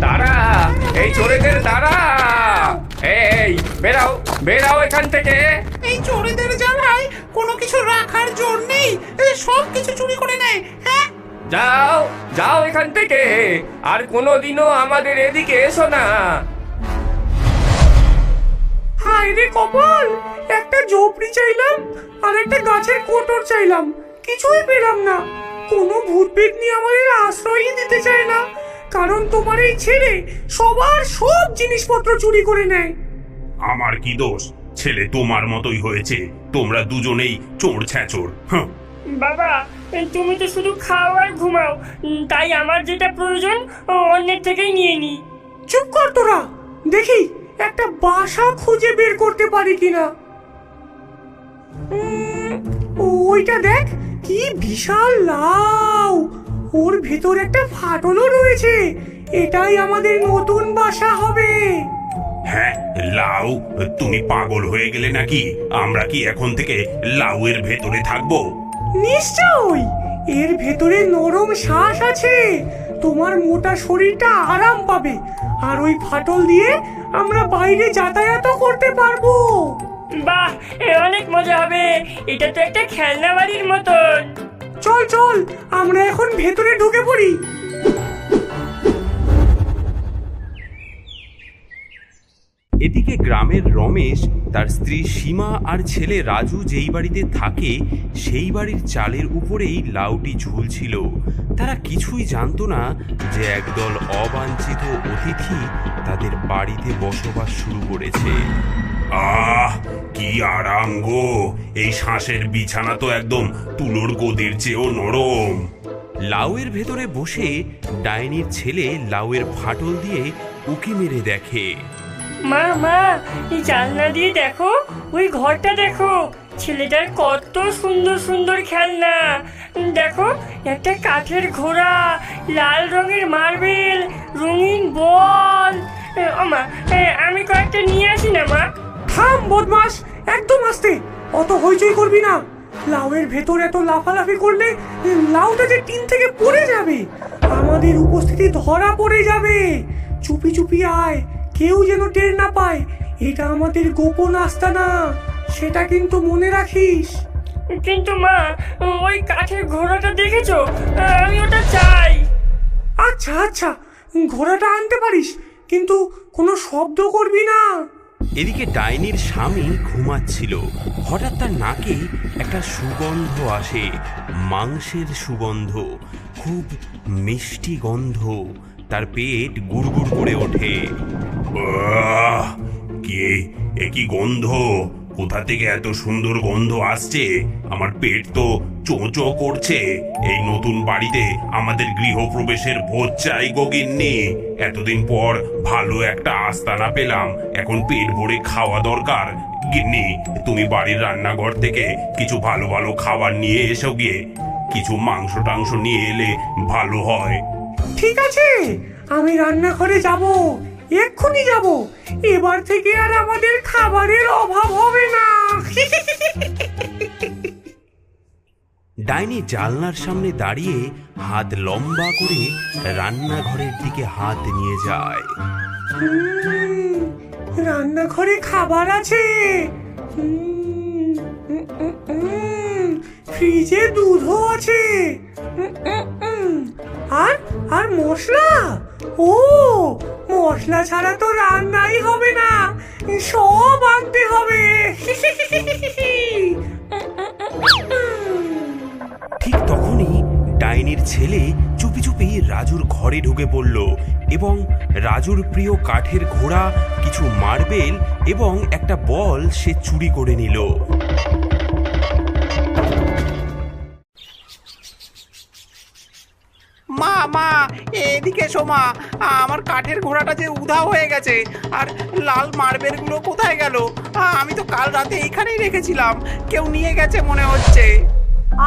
দাঁড়া এই চোরেদের দাঁড়া। এই বেরাও বেরাও এখান থেকে। এই চোরেদের জ্বালায় কোনো কিছু রাখার জোর নেই। সব কিছু চুরি করে নেয় হ্যাঁ? যাও যাও এখান থেকে। আর কোনোদিনও আমাদের এদিকে এসো না। হায় রে কপাল একটা ঝোপড়ি চাইলাম আর একটা গাছের কোটর চাইলাম। কিছুই পেলাম না। কোনো ভূত পেতনি আমাদের আশ্রয়ই দিতে চায় না। কারণ তোমার এই ছেলে সবার সব জিনিসপত্র চুরি করে নেয়। আমার কি দোষ? ছেলে তোমার মতোই হয়েছে। তোমরা দুজনেই চোর ছ্যাচোর। হাঁ বাবা তুমি তো শুধু খাও আর ঘুমাও। তাই আমার যেটা প্রয়োজন ও অন্যের থেকেই নিয়ে নিই চুপ কর তোরা। দেখি একটা বাসা খুঁজে বের করতে পারি কিনা। ওইটা দেখ কি বিশাল লাউ। ওর ভেতর একটা ফাটলও রয়েছে। এটাই আমাদের নতুন বাসা হবে। হ্যাঁ লাউ তুমি পাগল হয়ে গেলে নাকি? আমরা কি এখন থেকে লাউয়ের ভেতরে থাকব? নিশ্চয়ই! এর ভেতরে নরম শ্বাস আছে। তোমার মোটা শরীরটা আরাম পাবে। আর ওই ফাটল দিয়ে আমরা বাইরে যাতায়াতও করতে পারব। বাহ এ অনেক মজা হবে। এটা তো একটা খেলনা বাড়ির মতন। চল চল, আমরা এখন ভেতরে ঢুকে পড়ি। এদিকে গ্রামের রমেশ তার স্ত্রী সীমা আর ছেলে রাজু যেই বাড়িতে থাকে, সেই বাড়ির চালের উপরেই লাউটি ঝুলছিল। তারা কিছুই জানতো না যে একদল অবাঞ্ছিত অতিথি তাদের বাড়িতে বসবাস শুরু করেছে। আহ কি আরাম গো এই শ্বাসের বিছানা তো একদম তুলোর গদির চেয়েও নরম। লাউয়ের ভেতরে বসে ডাইনির ছেলে লাউয়ের ফাটল দিয়ে উকি মেরে দেখে। মা মা এই জানলা দিয়ে দেখো ওই ঘরটা দেখো। ছেলেটার কত সুন্দর সুন্দর খেলনা। দেখো একটা কাঠের ঘোড়া লাল রঙের মার্বেল রঙিন বল। মা আমি কয়েকটা নিয়ে আসি না মা? থাম বদমাস একদম আস্তে! অত হইচই করবি না! লাউয়ের ভেতর এত লাফালাফি করলে লাউটা যে টিন থেকে পড়ে যাবে! আমাদের উপস্থিতি ধরা পড়ে যাবে! চুপি চুপি আয় কেউ যেন টের না পায়। এটা আমাদের গোপন আস্তানা সেটা কিন্তু মনে রাখিস। কিন্তু মা ওই কাঠের ঘোড়াটা দেখেছ? আমি ওটা চাই। আচ্ছা আচ্ছা ঘোড়াটা আনতে পারিস কিন্তু কোনো শব্দ করবি না। এদিকে ডাইনির স্বামী ঘুমাচ্ছিল। হঠাৎ তার নাকে একটা সুগন্ধ আসে, মাংসের সুগন্ধ, খুব মিষ্টি গন্ধ। তার পেট গুড়গুড় করে ওঠে। কে, এ কি গন্ধ? কোথা থেকে এত সুন্দর গন্ধ আসছে? আমার পেট তো চোঁচো করছে। এই নতুন বাড়িতে আমাদের গৃহপ্রবেশের ভোজ চাই গগিন্নি এতদিন পর ভালো একটা আস্তানা পেলাম। এখন পেট ভরে খাওয়া দরকার। গিন্নি, তুমি বাড়ির রান্নাঘর থেকে কিছু ভালো ভালো খাবার নিয়ে এসো গিয়ে। কিছু মাংস টাংস নিয়ে এলে ভালো হয়। ঠিক আছে, আমি রান্নাঘরে যাব। এক্ষুনি যাব। এবার থেকে আর আমাদের খাবারের অভাব হবে না। ডাইনি জানলার সামনে দাঁড়িয়ে হাত লম্বা করে রান্নাঘরের দিকে হাত নিয়ে যায়। রান্নাঘরে খাবার আছে। ফ্রিজে দুধও আছে। আর আর মশলা? ও, মশলা ছাড়া তো রান্নাই হবে না। সব আনতে হবে। ঠিক তখনই ডাইনির ছেলে চুপি চুপি রাজুর ঘরে ঢুকে পড়ল এবং রাজুর প্রিয় কাঠের ঘোড়া, কিছু মার্বেল এবং একটা বল সে চুরি করে নিল। মা এদিকে এসো মা। আমার কাঠের ঘোড়াটা যে উধাও হয়ে গেছে। আর লাল মার্বেলগুলো কোথায় গেল? আমি তো কাল রাতে এইখানেই রেখেছিলাম। কেউ নিয়ে গেছে মনে হচ্ছে।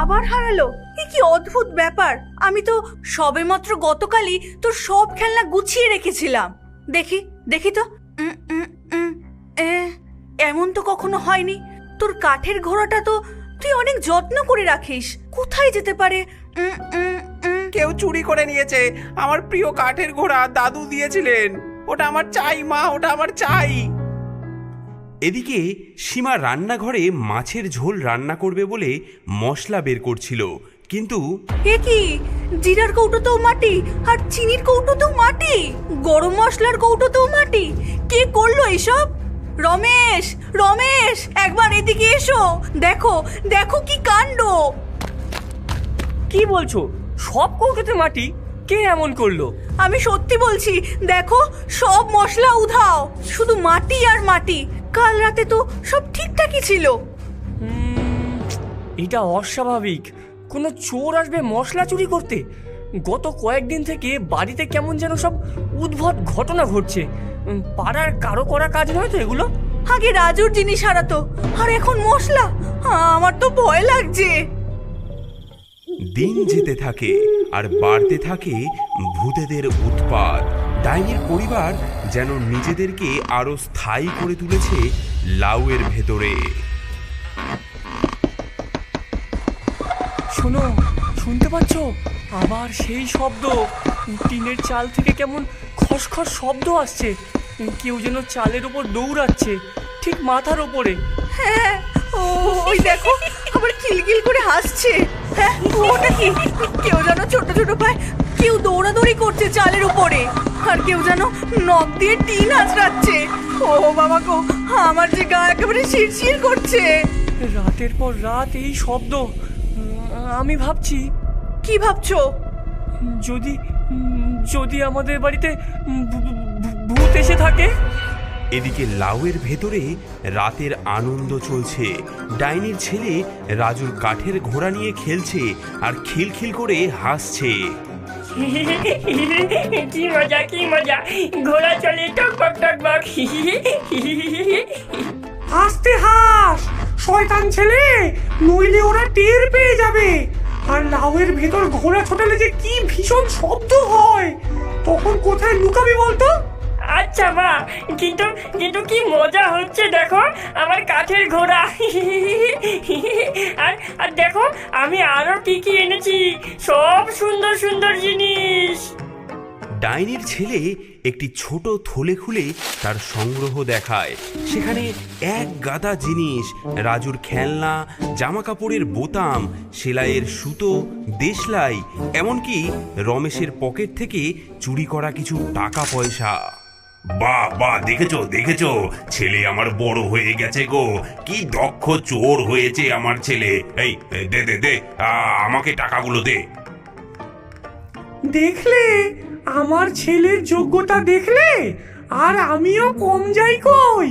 আবার হারালো? এ কি অদ্ভুত ব্যাপার। আমি তো সবেমাত্র গতকালই তোর সব খেলনা গুছিয়ে রেখেছিলাম। দেখি দেখি তো। এমন তো কখনো হয়নি। তোর কাঠের ঘোড়াটা তো তুই অনেক যত্ন করে রাখিস। কোথায় যেতে পারে? উম, উম, কেউ চুরি করে নিয়েছে। আমার প্রিয় কাঠের ঘোড়া দাদু দিয়েছিলেন। ওটা আমার চাই মা ওটা আমার চাই। এদিকে সীমা রান্নাঘরে মাছের ঝোল রান্না করবে বলে মশলা বের করছিল কিন্তু এ কি? জিরার কৌটোতেও মাটি আর চিনির কৌটোতেও মাটি গরম মশলার কৌটোতেও মাটি। কে করল এসব? রমেশ রমেশ একবার এদিকে এসো। দেখো দেখো কি কাণ্ড। কি বলছো? সব কৌটোতে মাটি? কে এমন করল? আমি সত্যি বলছি দেখো সব মশলা উধাও। শুধু মাটি আর মাটি। কাল রাতে তো সব ঠিকঠাকই ছিল। এটা অস্বাভাবিক। কোনো চোর আসবে মশলা চুরি করতে? গত কয়েকদিন থেকে বাড়িতে কেমন যেন সব উদ্ভট ঘটনা ঘটছে। পাড়ার কারও করা কাজ নয় তো এগুলো? আগে রাজুর জিনিস হারাতো আর এখন মশলা? আমার তো ভয় লাগছে। দিন যেতে থাকে আর বাড়তে থাকে ভূতেদের উৎপাত। ডাইনির পরিবার যেন নিজেদেরকে আরও স্থায়ী করে তুলেছে লাউয়ের ভেতরে। শোনো শুনতে পাচ্ছ? আবার সেই শব্দ। টিনের চাল থেকে কেমন খসখস শব্দ আসছে। কেউ যেন চালের ওপর দৌড়াচ্ছে ঠিক মাথার ওপরে। হ্যাঁ ও ওই দেখো আবার কিলকিল করে হাসছে। হ্যাঁ ওটা কি? কেউ যেন ছোট ছোট পায় কেউ দৌড়াদৌড়ি করছে চালের উপরে। আর কেউ যেন নখ দিয়ে টিন আঁচড়াচ্ছে ও বাবা গো আমার যে গা একেবারে শিরশির করছে। রাতের পর রাত এই শব্দ আমি ভাবছি। কি ভাবছ? যদি যদি আমাদের বাড়িতে ভূত এসে থাকে? এদিকে লাউয়ের ভেতরে রাতের আনন্দ চলছে। ডাইনির ছেলে রাজুর কাঠের ঘোড়া নিয়ে খেলছে আর খিলখিল করে হাসছে। কি মজা কি মজা। ঘোড়া চলে টকবক টকবক আস্তে হাস। শয়তান ছেলে নইলে ওরা টের পেয়ে যাবে। আর লাউয়ের ভেতর ঘোড়া ছোটালে যে কি ভীষণ শব্দ হয়। তখন কোথায় লুকাবি বলতো? আচ্ছা মা, কিন্তু কিন্তু কি মজা হচ্ছে দেখো, আমার কাঠের ঘোড়া। আর আর দেখো, আমি আরও কি কি এনেছি, সব সুন্দর সুন্দর জিনিস। ডাইনির ছেলে একটি ছোট থলে খুলে তার সংগ্রহ দেখায়। সেখানে এক গাদা জিনিস, রাজুর খেলনা জামা কাপড়ের বোতাম, সেলাইয়ের সুতো, দেশলাই, এমনকি রমেশের পকেট থেকে চুরি করা কিছু টাকা পয়সা। বাহ বাহ দেখেছ দেখেছ? ছেলে আমার বড় হয়ে গেছে গো। কি দক্ষ চোর হয়েছে আমার ছেলে। এই দে দে দে আমাকে টাকাগুলো দে। দেখলে? আমার ছেলের যোগ্যতা দেখলে? আর আমিও কম যাই কই?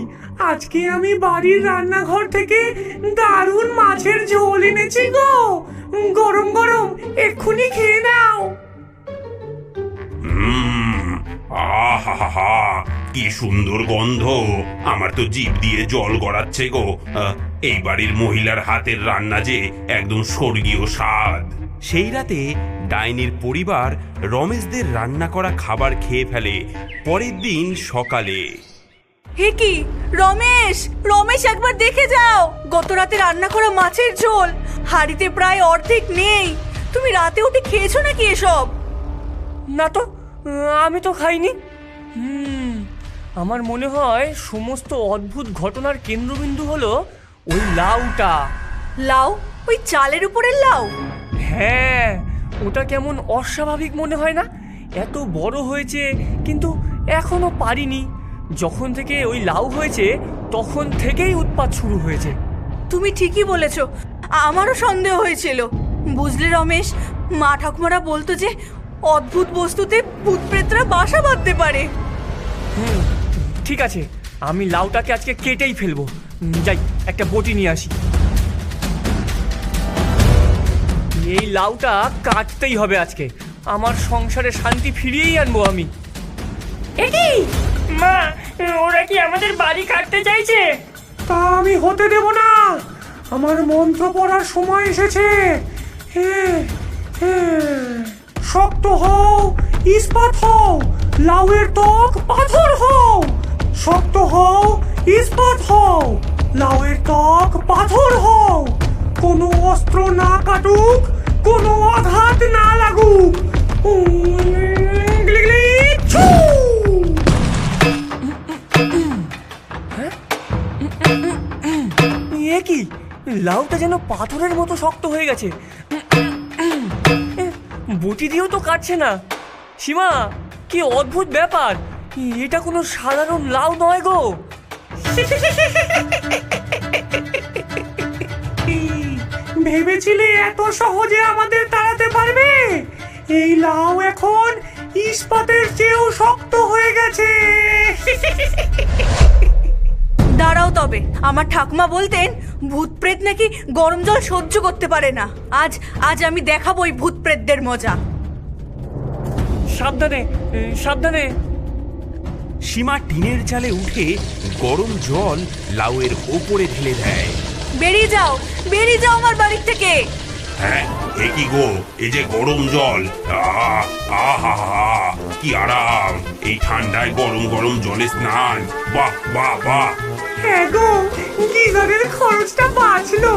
আজকে আমি বাড়ির রান্নাঘর থেকে দারুণ মাছের ঝোল এনেছি গো। গরম গরম, এক্ষুনি খেয়ে নাও। আহা কি সুন্দর গন্ধ। আমার তো জিভ দিয়ে জল গড়াচ্ছে গো। আহ, এই বাড়ির মহিলার হাতের রান্না যে একদম স্বর্গীয় স্বাদ। সেই রাতে ডাইনির পরিবার রমেশদের রান্না করা খাবার খেয়ে ফেলে। পরের দিন সকালে। হে কি? রমেশ! রমেশ একবার দেখে যাও। গত রাতে রান্না করা মাছের ঝোল। হাড়িতে প্রায় অর্ধেক নেই। তুমি রাতে উঠে খেয়েছো নাকি এসব? না তো আমি তো খাইনি। হুম আমার মনে হয় সমস্ত অদ্ভুত ঘটনার কেন্দ্রবিন্দু হলো ওই লাউটা। লাউ? ওই চালের উপরের লাউ? হ্যাঁ ওটা কেমন অস্বাভাবিক মনে হয় না? এত বড় হয়েছে কিন্তু এখনও পারিনি। যখন থেকে ওই লাউ হয়েছে তখন থেকেই উৎপাত শুরু হয়েছে। তুমি ঠিকই বলেছ আমারও সন্দেহ হয়েছিল। বুঝলে রমেশ মা ঠাকুমারা বলতো যে অদ্ভুত বস্তুতে ভূত প্রেতরা বাসা বাঁধতে পারে। ঠিক আছে। আমি লাউটাকে আজকে কেটেই ফেলব। যাই একটা বটি নিয়ে আসি। এই লাউটা কাটতেই হবে আজকে। আমার সংসারে শান্তি ফিরিয়েই আনব আমি। একি মা ওরা কি আমাদের বাড়ি কাটতে চাইছে? তা আমি হতে দেব না। আমার মন্ত্র পড়ার সময় এসেছে। হ্যাঁ হ্যাঁ শক্ত হও, ইস্পাত হও, লাউয়ের ত্বক পাথর হও। শক্ত হও, ইস্পাত হও, লাউয়ের ত্বক পাথর হও। কোনো অস্ত্র না কাটুক, কোনো আঘাত না লাগুক। কি? লাউটা যেন পাথরের মতো শক্ত হয়ে গেছে। বটি দিয়েও তো কাটছে না। সীমা, কি অদ্ভুত ব্যাপার। এটা কোনো সাধারণ লাউ নয় গো। ভেবেছিলে এত সহজে আমাদের তাড়াতে পারবে? এই লাউ এখন ইস্পাতের চেয়েও শক্ত হয়ে গেছে। দাঁড়াও তবে। আমার ঠাকুমা বলতেন ভূত প্রেত নাকি গরম জল সহ্য করতে পারে না। আজ আজ আমি দেখাবো ওই ভূত প্রেতদের মজা। সাবধানে সাবধানে। সীমা টিনের চালে উঠে গরম জল লাউয়ের ওপরে ঢেলে দেয়। বেরিয়ে যাও বেরিয়ে যাও আমার বাড়ির থেকে। হ্যাঁ এ কি গো? এই যে গরম জল। আহ, আহা হা কি আরাম। এই ঠান্ডায় গরম গরম জলে স্নান। বাহ বাহ বাহ। হ্যাঁ গো গিজারের খরচটা বাঁচলো।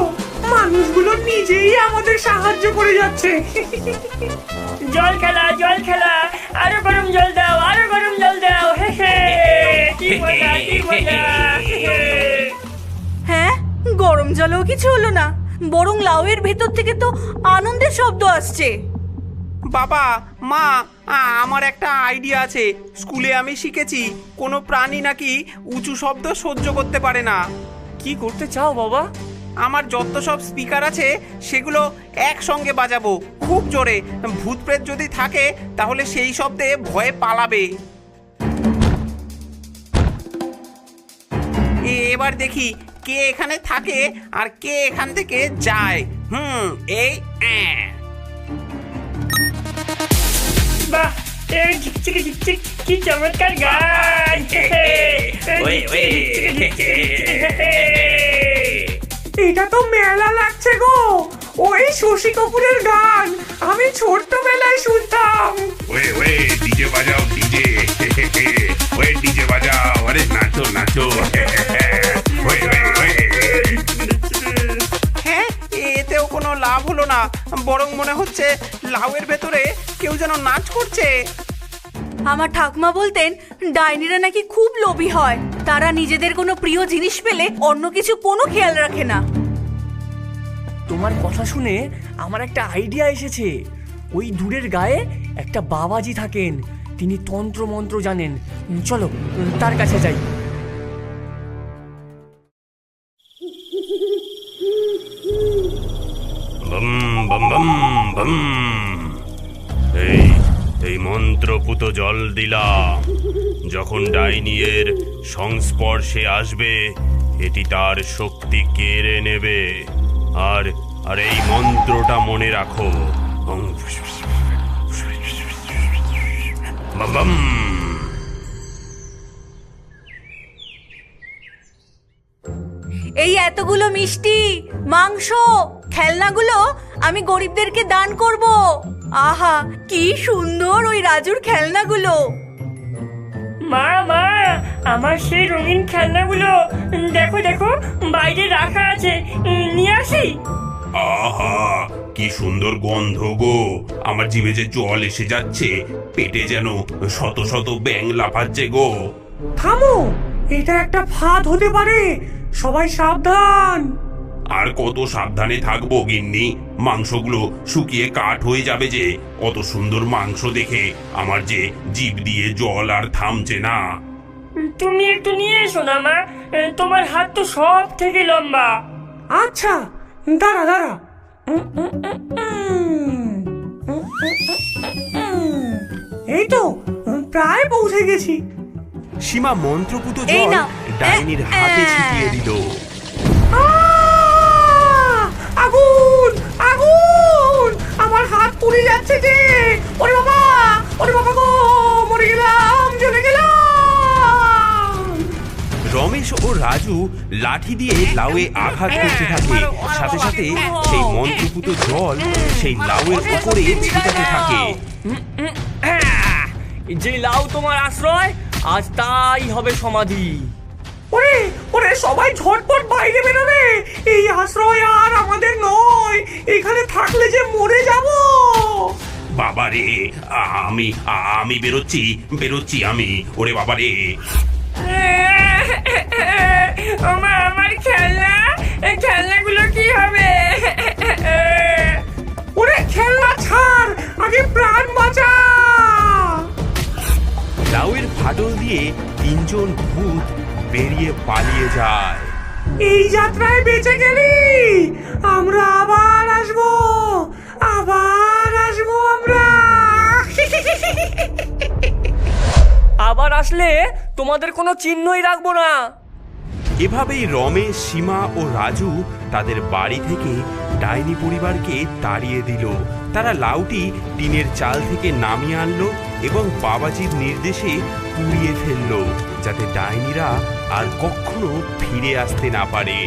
মানুষগুলো নিজেই আমাদের সাহায্য করে যাচ্ছে। জল খেলা জল খেলা। আরও গরম জল দাও আরও গরম জল দাও। হে হে কি মজা কি মজা। হে হে। হ্যাঁ গরম জলেও কিছু হলো না। বরং লাউয়ের ভেতর থেকে তো আনন্দের শব্দ আসছে। বাবা মা আমার একটা আইডিয়া আছে। স্কুলে আমি শিখেছি কোনো প্রাণী নাকি উঁচু শব্দ সহ্য করতে পারে না। কি করতে চাও বাবা? আমার যত সব স্পিকার আছে সেগুলো একসঙ্গে বাজাবো খুব জোরে। ভূত প্রেত যদি থাকে তাহলে সেই শব্দে ভয়ে পালাবে। এবার দেখি কে এখানে থাকে আর কে এখান থেকে যায়। হুম এই কি চমৎকার গান। এটা তো মেলা লাগছে গো ওই শশী কাপুরের গান আমি ছোট্টবেলায় শুনতাম ওয়ে ওয়ে ডিজে বাজাও ডিজে ওয়ে ডিজে বাজাও আরে নাচো নাচো ওয়ে ওয়ে ওয়ে হ্যাঁ এতেও কোনো লাভ হলো না বরং মনে হচ্ছে লাউয়ের ভেতরে কেউ যেন নাচ করছে। আমার ঠাকুমা বলতেন ডাইনিরা নাকি খুব লোভী হয়। তারা নিজেদের কোনো প্রিয় জিনিস পেলে অন্য কিছু কোনো খেয়াল রাখে না। তোমার কথা শুনে আমার একটা আইডিয়া এসেছে। ওই দূরের গায়ে একটা বাবাজি থাকেন। তিনি তন্ত্র মন্ত্র জানেন চলো তার কাছে যাই। মন্ত্রপুত জল দিলাম যখন ডাইনিয়ের সংস্পর্শে আসবে, এটি তার শক্তি কেড়ে নেবে। আর আর এই মন্ত্রটা মনে রাখো। এই এতগুলো মিষ্টি, মাংস, খেলনাগুলো আমি গরিবদেরকে দান করব। আহা কি সুন্দর ওই রাজুর খেলনাগুলো। মা মা আমার সেই রঙিন খেলনাগুলো দেখো দেখো বাইরে রাখা আছে নিয়ে আসি। আহা কি সুন্দর গন্ধ গো। আমার জিভে যে জল এসে যাচ্ছে পেটে যেন শত শত ব্যাং লাফাচ্ছে গো। থামো এটা একটা ফাঁদ হতে পারে। সবাই সাবধান। আর কত সাবধানে থাকব গিন্নি? মাংসগুলো শুকিয়ে কাঠ হয়ে যাবে যে। অত সুন্দর মাংস দেখে আমার যে জিভ দিয়ে জল আর থামছে না। তুমি একটু নিয়ে এসো না মা। তোমার হাত তো সব থেকে লম্বা। আচ্ছা দাঁড়া দাঁড়া। এই তো প্রায় পৌঁছে গেছি। সীমা মন্ত্রপুত জল ডাইনির হাতে ছিটিয়ে দিল। আহ! আগুন আগুন আমার হাত পুড়ে যাচ্ছে যে। ওরে বাবা ওরে বাবা গো মরে গেলাম জ্বলে গেলাম। রমেশ ও রাজু লাঠি দিয়ে লাউয়ে আঘাত করতে থাকে। সাথে সাথে সেই মন্ত্রপুত জল সেই লাউয়ের উপরে ছিটাতে থাকে! যে লাউ তোমার আশ্রয় আজ তাই হবে সমাধি। ওরে ওরে সবাই ঝটপট বাইরে বেরো রে এই আশ্রয় আর আমাদের নয়। এখানে থাকলে যে মরে যাব। বাবা রে আমি আমি বেরোচ্ছি বেরোচ্ছি আমি। ওরে বাবা রে। ওমা আমার খেলনা এই খেলনাগুলো কি হবে? ওরে খেলনা ছাড় আগে প্রাণ বাঁচা। লাউয়ের ফাটল দিয়ে তিনজন ভূত বেরিয়ে পালিয়ে যায়। এই যাত্রায় বেঁচে গেলি? আমরা আবার আসব। আবার আসব আমরা। আবার আসলে তোমাদের কোনো চিহ্নই রাখব না। এভাবেই রমেশ সীমা ও রাজু তাদের বাড়ি থেকে ডাইনি পরিবারকে তাড়িয়ে দিল। তারা লাউটি টিনের চাল থেকে নামিয়ে আনলো এবং বাবাজির নির্দেশে পুড়িয়ে ফেলল যাতে ডাইনিরা আর কখনো ফিরে আসতে না পারে।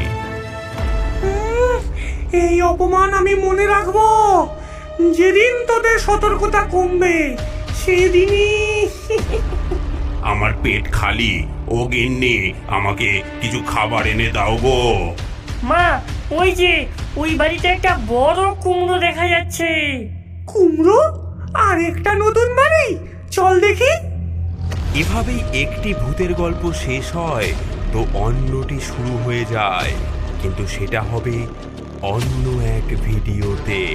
এই অপমান আমি মনে রাখব। যেদিন তোদের সতর্কতা কমবে সেদিনই। আমার পেট খালি। ও গিন্নি আমাকে কিছু খাবার এনে দাও গো। মা ওই যে ওই বাড়িতে একটা বড় কুমড়ো দেখা যাচ্ছে। কুমড়ো? আর একটা নতুন বাড়ি। চল দেখি। এভাবেই একটি ভূতের গল্প শেষ হয়, তো অন্যটি শুরু হয়ে যায়। কিন্তু সেটা হবে অন্য এক ভিডিওতে।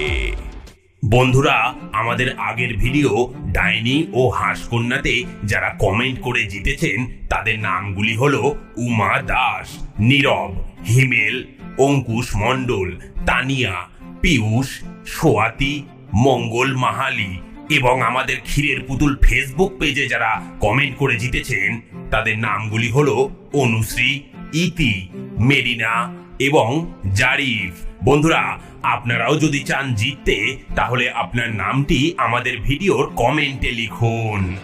বন্ধুরা, আমাদের আগের ভিডিও ডাইনি ও হাঁসকন্যাতে যারা কমেন্ট করে জিতেছেন, তাদের নামগুলি হলো উমা দাস, নীরব, হিমেল, অঙ্কুশ মণ্ডল, তানিয়া পিয়ুষ সোয়াতি, মঙ্গল মাহালি এবং আমাদের ক্ষীরের পুতুল ফেসবুক পেজে যারা কমেন্ট করে জিতেছেন, তাদের নামগুলি হলো অনুশ্রী, ইতি, মেরিনা এবং জারিফ। বন্ধুরা, আপনারাও যদি চান জিততে, তাহলে আপনার নামটি আমাদের ভিডিওর কমেন্টে লিখুন।